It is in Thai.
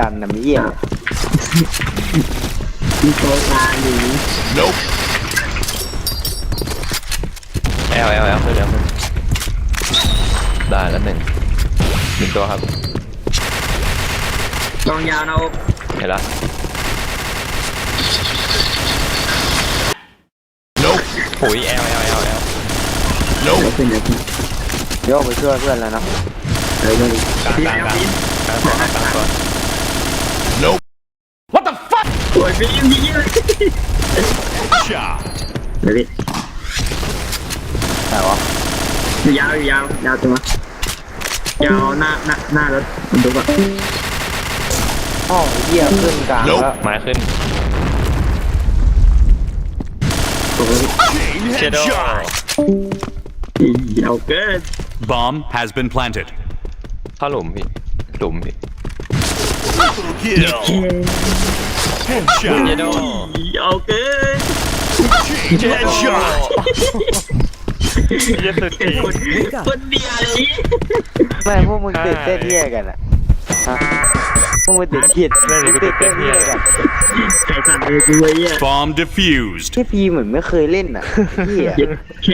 กันนะมีเยี่ยมมีโตตาอยู่แอลแอลแอลขึ้นแล้วขึ้นได้แล้วหนึ่งหนึ่งตัวครับลองยาวนะโอ๊คเห็นแล้วโอ้ยแอลแอลแอลแอลเดี๋ยวขึ้นเดี๋ยวขึ้นโยกไปช่วยเพื่อนแล้วเนาะเดี๋ยวเลยกลางพี่กลางเอากลาง พี่ กลางตัวครับกลางตัว โอ้ยพี่ยิงยิงเลย Shot. เดี๋ยวพี่ไหนวะยาวยาวยาวจังวะยาวหน้าหน้าหน้ารถมันดูก่อนห้องเยี่ยขึ้นกลางแล้วไม้ขึ้นโอ้ย Chain เชโด headshot. ยาวเกิน Bomb has been planted. เข้าหลุมพี่หลุมพี่ Kill. เช Headshot. โดยาวเกิน Chain headshot. เยสุดจริงคนเดียวเลยไม่พวกมึงตื่นเต้นเยี่ยกันอะฮะพวกมึงตื่นเต้นตื่นเต้นเยี่ยกันใส่สั่นเลยกูไอ้เหี้ย Bomb defused. ที่พีเหมือนไม่เคยเล่นอะเยี่ย เย็ดเค